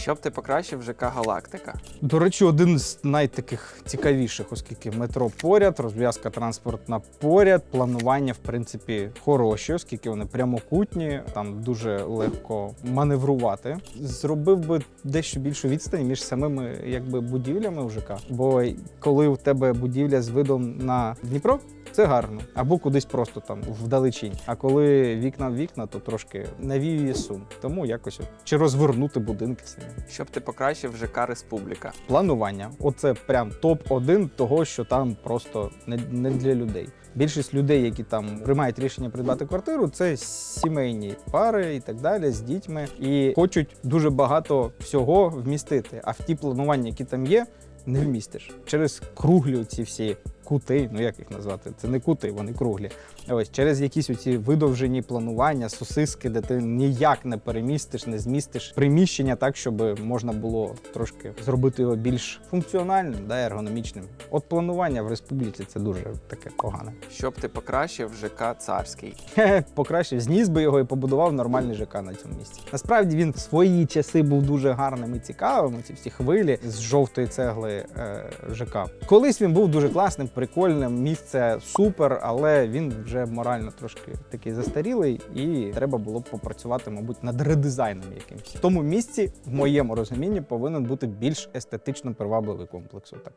Що б ти покращив ЖК Галактика? До речі, один з найтаких цікавіших, оскільки метро поряд, розв'язка транспортна поряд, планування, в принципі, хороші, оскільки вони прямокутні, там дуже легко маневрувати. Зробив би дещо більшу відстань між самими якби будівлями в ЖК. Бо коли у тебе будівля з видом на Дніпро. Це гарно, або кудись просто там вдалечінь. А коли вікна в вікна, то трошки навіює сум. Тому якось от, чи розвернути будинки самі. Що б ти покращив ЖК Республіка? Планування. Оце прям топ-1 того, що там просто не, не для людей. Більшість людей, які там приймають рішення придбати квартиру, це сімейні пари і так далі з дітьми, і хочуть дуже багато всього вмістити. А в ті планування, які там є, не вмістиш через круглі ці всі кути. Ну як їх назвати? Це не кути, вони круглі. Ось через якісь оці видовжені планування, сосиски, де ти ніяк не перемістиш, не змістиш приміщення так, щоб можна було трошки зробити його більш функціональним, да, ергономічним. От планування в республіці це дуже таке погане. Що б ти покращив ЖК Царський? Хе-хе, зніс би його і побудував нормальний ЖК на цьому місці. Насправді він в свої часи був дуже гарним і цікавим. Ці всі хвилі з жовтої цегли е, ЖК. Колись він був дуже класним, прикольним. Місце супер, але він вже морально трошки такий застарілий, і треба було б попрацювати, мабуть, над редизайном якимось. В тому місці, в моєму розумінні, повинен бути більш естетично привабливий комплекс. Отак.